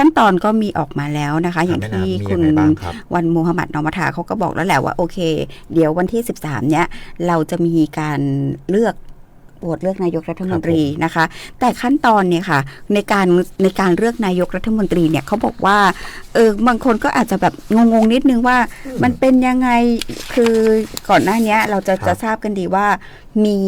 ขั้นตอนก็มีออกมาแล้วนะคะ อย่างแม่ที่น้ำมีคุยัณงไงบ้างครับวันมูฮัมหมัดนอมัทาเขาก็บอกแล้วแหละว่าโอเค เดี๋ยววันที่ 13 เนี้ยเราจะมีการเลือก โหวตเลือกนายกรัฐมนตรีนะคะ แต่ขั้นตอนเนี่ยค่ะในการในการเลือกนายกรัฐมนตรีเนี่ยเขาบอกว่าเออบางคนก็อาจจะแบบงงๆนิดนึงว่ามันเป็นยังไงคือก่อนหน้าเนี้ยเราจะครับจะทราบกันดีว่ามี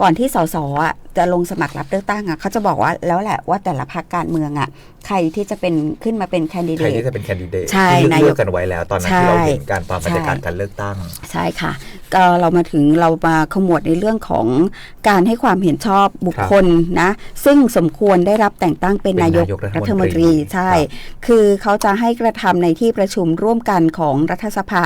ก่อนที่สสอะจะลงสมัครรับเลือกตั้งอะเขาจะบอกว่าแล้วแหละว่าแต่ละพรรคการเมืองอะใครที่จะเป็นขึ้นมาเป็นแคนดิใคเดรตที่จะเป็นแคนดิเดตใช่ที่นายกเลือกกันไว้แล้วตอนนั้นที่เราใช่เห็นการตอนบรรยากาศใช่การเลือกตั้ง ใช่ค่ะก็ เรามาถึงเรามาขมวดในเรื่องของการให้ความเห็นชอบบุคคลนะซึ่งสมควรได้รับแต่งตั้งเป็นเป็นนายกนายกรัรัฐฐมมนนตตรีรีใช่ครับคือเขาจะให้กระทำในที่ประชุมร่วมกันของรัฐสภา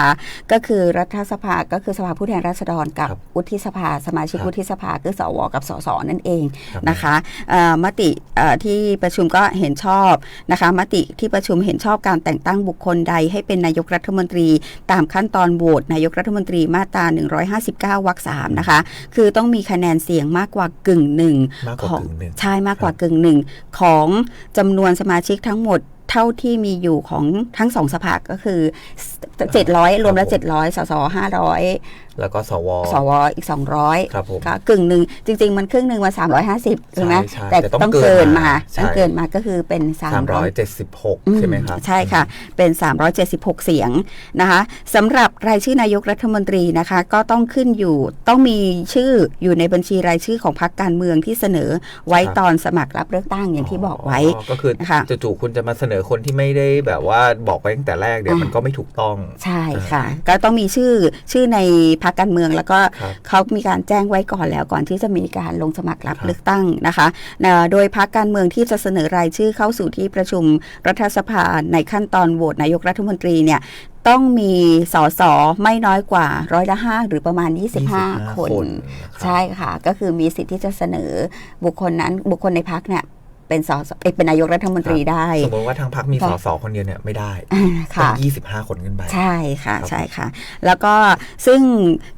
ก็คือรัฐสภาก็คือสภาผู้แทนราษฎรกับครับวุฒิสภา สมาชิกครับวุฒิสภาคือสวกับสสนั่นเองครับนะคะเอ่อมติเอ่อที่ประชุมก็เห็นชอบนะคะมติที่ประชุมเห็นชอบการแต่งตั้งบุคคลใดให้เป็นนายกรัฐมนตรี ตามขั้นตอนโหวตนายกรัฐมนตรีมาตรา159วรรคสามนะคะ คือต้องมีคะแนนเสียงมากกว่ากึ่งหนึ่งมากกขว่าองกึ่งหนึ่งใช่มากกว่ากึ่งหนึ่งของจำนวนสมาชิกทั้งหมด เท่าที่มีอยู่ของทั้งสองสภาก็คือ 700 รวมแล้ว 700 สส500 แล้วก็สวสวอีก 200ครับผมก็กึ่งหนึ่งจริง ๆ มันครึ่งหนึ่งมา 350 ใช่ไหมใช่แต่แต่ต้ต้อองงเกินมาเกินมาต้องใช่เกินมาก็คือเป็นสามร้อย300เจ็ดสิบหกอืใช่ไหมครับ ใช่ค่ะ เป็น 376 เสียงนะคะสำหรับรายชื่อนายกรัฐมนตรีนะคะ ก็ต้องขึ้นอยู่ต้องมีชื่ออยู่ในบัญชีรายชื่อของพรรคการเมืองที่เสนอไว้ครับตอนสมัครรับเลือกตั้งอย่างที่บอกไว้ก็คือค่ะจู่ๆคุณจะมาเสนอคนที่ไม่ได้แบบว่าบอกไปตั้งแต่แรกเดี๋ยวอ่ามัมันก็ไม่ถูกต้อง ใช่ค่ะ ก็ต้องมีชื่อชื่อในพรรคการเมืองแล้วก็ครับเขามีการแจ้งไว้ก่อนแล้วก่อนที่จะมีการลงสมัครรับครับเลือกตั้งนะคะเอ่อโดยพรรคการเมืองที่จะเสนอรายชื่อเข้าสู่ที่ประชุมรัฐสภาในขั้นตอนโหวตนายกรัฐมนตรีเนี่ยต้องมีสสไม่น้อยกว่าร้อยละห้าหรือประมาณ 25 คนนะครับใช่ค่ะ ก็คือมีสิทธิ์ที่จะเสนอบุคคลนั้นบุคคลในพักเนี่ย เป็นสสเอ้ยเป็นนายกรัฐมนตรีได้ สมมติว่าทางพรรคมีค่ะสสคนเดียวเนี่ยไม่ได้อ่าต้อค่ะงยี่สิบห้าคนขึ้นไปใช่ค่ะครับใช่ค่ะ แล้วก็ซึ่ง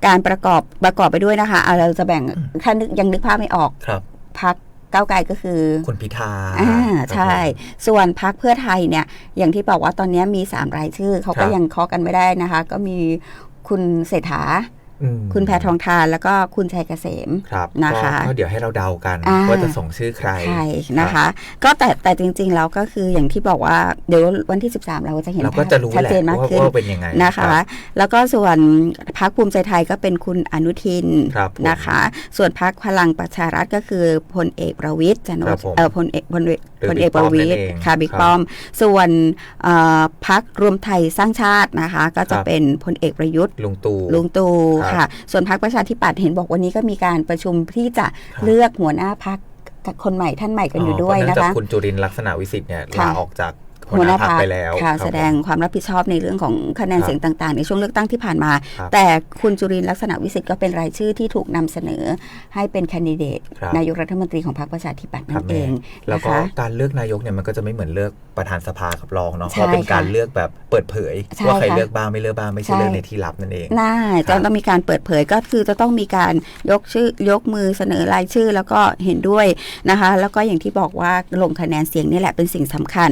การประกอบประกอบไปด้วยนะคะอะเราจะแบ่งถ้านึกยังนึกภาพไม่ออกครับพักก้าวไกลก็คือคุณพิธาอ่าครับใช่ผมส่วนพักเพื่อไทยเนี่ย อย่างที่บอกว่าตอนนี้มีสามรายชื่อ เขาครัก็บยังเคาะกันไม่ได้นะคะ ก็มีคุณเศรษฐาอืม คุณแพทองทานแล้วก็คุณชัยเกษมครับนะคะก็ก็เดี๋ยวให้เราเดากันอ่าว่าจะส่งชื่อใครใช่นะคะ ก็แต่แต่จริงๆแล้วก็คืออย่างที่บอกว่าเดี๋ยววันที่ 13 เราจะเห็นเราก็จะรู้ชัดแหละเจนมากว่าขึ้นว่าเป็นยังไงนะคะรับแล้วก็ส่วนพักภูมิใจไทยก็เป็นคุณอนุทินครับผมนะคะ ส่วนพักพลังประชารัฐก็คือพลเอกประวิตยจันทร์ครับผมเออพลเอกพลเอกหรือ พลเอกบิ๊กป้ปอระมวินั่ตนยเองค่ะบิ๊กครับป้อม ส่วนเอ่อพักรวมไทยสร้างชาตินะคะ ก็จะครับเป็นพลเอกประยุทธ์ลุงตู่ลุงตู่ครับค่ะ ส่วนพักประชาธิปัตย์เห็นบอกวันนี้ก็มีการประชุมที่จะครับเลือกหัวหน้าพักคนใหม่ท่านใหม่กันอยู่ด้วยเพรานะเนื่องคะจากคุณจุรินทร์ลักษณะวิสิทธิ์เนี่ยค่ะลาออกจาก หัวหน้าพรรคไปแล้วค่ะรับแสดงความรับผิดชอบในเรื่องของคะแนนครับเสียงต่างๆ ในช่วงเลือกตั้งที่ผ่านมาครับแต่คุณจุรินทร์ลักษณะวิสิทธิ์ก็เป็นรายชื่อที่ถูกนำเสนอให้เป็นแคนดิเดตครับนายกรัฐมนตรีของพรรคประชาธิปัตย์ครันั่บนเองแล้วนะก็คะการเลือกนายกเนี่ยมันก็จะไม่เหมือนเลือกประธานสภากับรองเนาะเพใช่ราะเป็นการค่ะเลือกแบบเปิดเผยใช่ว่าใครค่ะเลือกบ้างไม่เลือกบ้างไม่ใช่ใช่เลือกในที่ลับนั่นเองน่าครัจะบต้องมีการเปิดเผยก็คือจะต้องมีการยกชื่อยกมือเสนอรายชื่อแล้วก็เห็นด้วยนะคะ แล้วก็อย่างที่บอกว่าลงคะแนนเสียงนี่แหละเป็นสิ่งสำคัญ